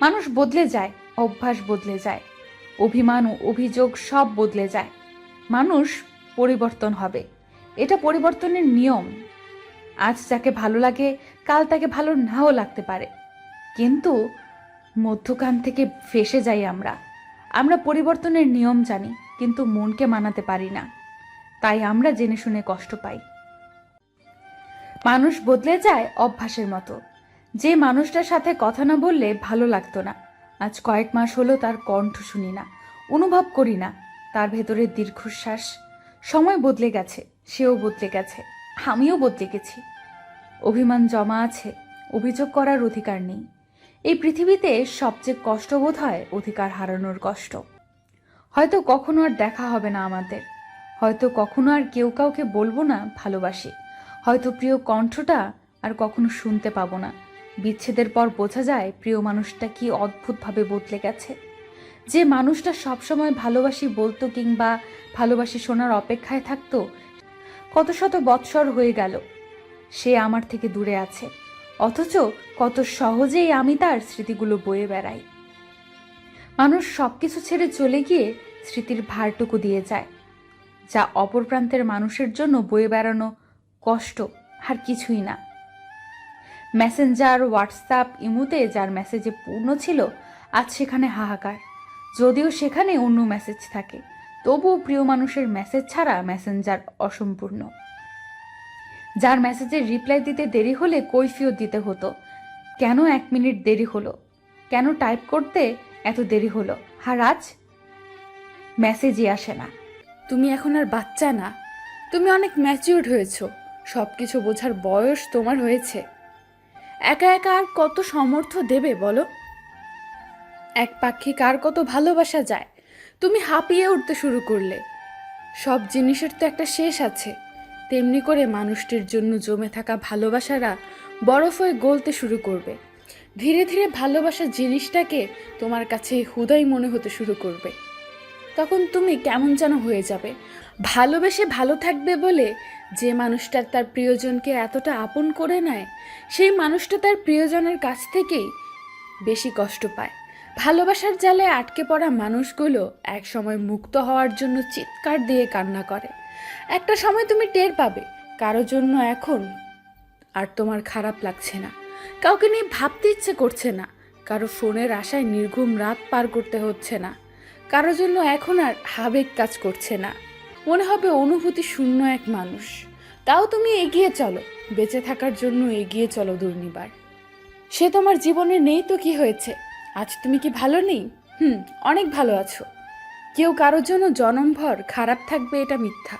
মানুষ বদলে যায়, অভ্যাস বদলে যায়, অভিমান ও অভিযোগ সব বদলে যায়। মানুষ পরিবর্তন হবে। এটা পরিবর্তনের নিয়ম। আজ যাকে ভালো লাগে, কাল তাকে ভালো নাও লাগতে পারে। কিন্তু মধ্যখান থেকে ফেসে যাই আমরা। আমরা পরিবর্তনের নিয়ম জানি, কিন্তু মনকে মানাতে পারি না। তাই আমরা জেনে শুনে কষ্ট পাই। মানুষ বদলে যায় অভ্যাসের মতো। যে মানুষটার সাথে কথা না বললে ভালো লাগতো না। আজ কয়েক মাস হলো তার কণ্ঠ শুনি না, অনুভব করি না, তার ভেতরে দীর্ঘশ্বাস। সময় বদলে গেছে, সেও বদলে গেছে, আমিও বদলে গেছি। অভিমান জমা আছে, অভিযোগ করার অধিকার নেই। এই পৃথিবীতে সবচেয়ে কষ্ট বোধ হয় অধিকার হারানোর কষ্ট। হয়তো কখনো আর দেখা হবে না আমাদের। হয়তো কখনো আর কেউ কাউকে বলব না ভালোবাসি। হয়তো প্রিয় কণ্ঠটা আর কখনো শুনতে পাবো না। বিচ্ছেদের পর বোঝা যায় প্রিয় মানুষটা কি অদ্ভুতভাবে বদলে গেছে। যে মানুষটা সবসময় ভালোবাসি বলতো কিংবা ভালোবাসি শোনার অপেক্ষায় থাকতো, কত শত বৎসর হয়ে গেল। সে আমার থেকে দূরে আছে, অথচ কত সহজেই আমি তার স্মৃতিগুলো বয়ে বেড়াই। মানুষ সব কিছু ছেড়ে চলে গিয়ে স্মৃতির ভারটুকু দিয়ে যায়, যা অপর প্রান্তের মানুষের জন্য বয়ে বেড়ানো কষ্ট আর কিছুই না। মেসেঞ্জার হোয়াটসঅ্যাপ ইমুতে যার মেসেজে পূর্ণ ছিল, আজ সেখানে হাহাকার। যদিও সেখানে অন্য মেসেজ থাকে, তবুও প্রিয় মানুষের মেসেজ ছাড়া মেসেঞ্জার অসম্পূর্ণ। যার মেসেজের রিপ্লাই দিতে দেরি হলে কৈফিয়ত দিতে হতো। কেন এক মিনিট দেরি হলো? কেন টাইপ করতে এত দেরি হলো? আর আজ মেসেজই আসে না। তুমি এখন আর বাচ্চা না। তুমি অনেক ম্যাচিউর্ড হয়েছো। সব কিছু বোঝার বয়স তোমার হয়েছে। একা একা আর কত সমর্থ দেবে, বলো? এক পাখি কার কত ভালোবাসা যায়। তুমি হাঁপিয়ে উঠতে শুরু করলে। সব জিনিসের তো একটা শেষ আছে। তেমনি করে মানুষটির জন্য জমে থাকা ভালোবাসারা বরফ হয়ে গলতে শুরু করবে। ধীরে ধীরে ভালোবাসা জিনিসটাকে তোমার কাছে হুদাই মনে হতে শুরু করবে। তখন তুমি কেমন যেন হয়ে যাবে। ভালোবেসে ভালো থাকবে বলে যে মানুষটা তার প্রিয়জনকে এতটা আপন করে নেয়, সেই মানুষটা তার প্রিয়জনের কাছ থেকেই বেশি কষ্ট পায়। ভালোবাসার জালে আটকে পড়া মানুষগুলো এক সময় মুক্ত হওয়ার জন্য চিৎকার দিয়ে কান্না করে। একটা সময় তুমি টের পাবে, কারও জন্য এখন আর তোমার খারাপ লাগছে না। কাউকে নিয়ে ভাবতে ইচ্ছে করছে না, কারও ফোনের আশায় নির্ঘুম রাত পার করতে হচ্ছে না। কারোর জন্য এখন আর আবেগ কাজ করছে না। মনে হবে অনুভূতি শূন্য এক মানুষ। তাও তুমি এগিয়ে চলো, বেঁচে থাকার জন্য এগিয়ে চলো দুর্নিবার। সে তোমার জীবনে নেই তো কি হয়েছে? আজ তুমি কি ভালো নেই? হুম, অনেক ভালো আছো। কেউ কারোর জন্য জনমভর খারাপ থাকবে এটা মিথ্যা।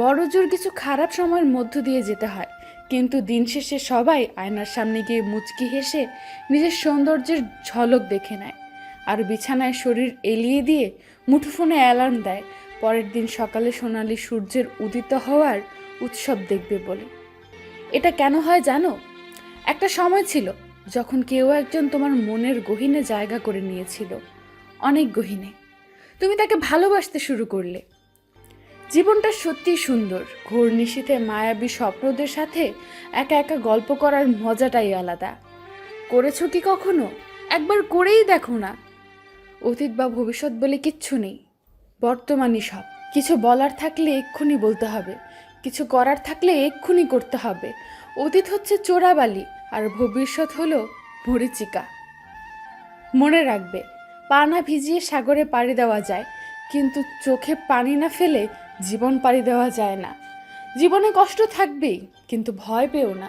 বড় জোর কিছু খারাপ সময়ের মধ্য দিয়ে যেতে হয়, কিন্তু দিন শেষে সবাই আয়নার সামনে গিয়ে মুচকি হেসে নিজের সৌন্দর্যের ঝলক দেখে নেয়। আর বিছানায় শরীর এলিয়ে দিয়ে মুঠোফোনে অ্যালার্ম দেয়। পরের দিন সকালে সোনালি সূর্যের উদিত হওয়ার উৎসব দেখবে বলে। এটা কেন হয় জানো? একটা সময় ছিল যখন কেউ একজন তোমার মনের গহীনে জায়গা করে নিয়েছিল। অনেক গহীনে। তুমি তাকে ভালোবাসতে শুরু করলে। জীবনটা সত্যি সুন্দর। ঘোর নিশীথে মায়াবী স্বপ্নদের সাথে একা একা গল্প করার মজাটাই আলাদা। করেছ কি কখনো? একবার করেই দেখো না। অতীত বা ভবিষ্যৎ বলে কিচ্ছু নেই। বর্তমানই সব। কিছু বলার থাকলে এক্ষুনি বলতে হবে। কিছু করার থাকলে এক্ষুনি করতে হবে। অতীত হচ্ছে চোরাবালি আর ভবিষ্যৎ হলো মরিচিকা মনে রাখবে পা না ভিজিয়ে সাগরে পাড়ি দেওয়া যায়, কিন্তু চোখে পানি না ফেলে জীবন পাড়ি দেওয়া যায় না। জীবনে কষ্ট থাকবেই, কিন্তু ভয় পেও না।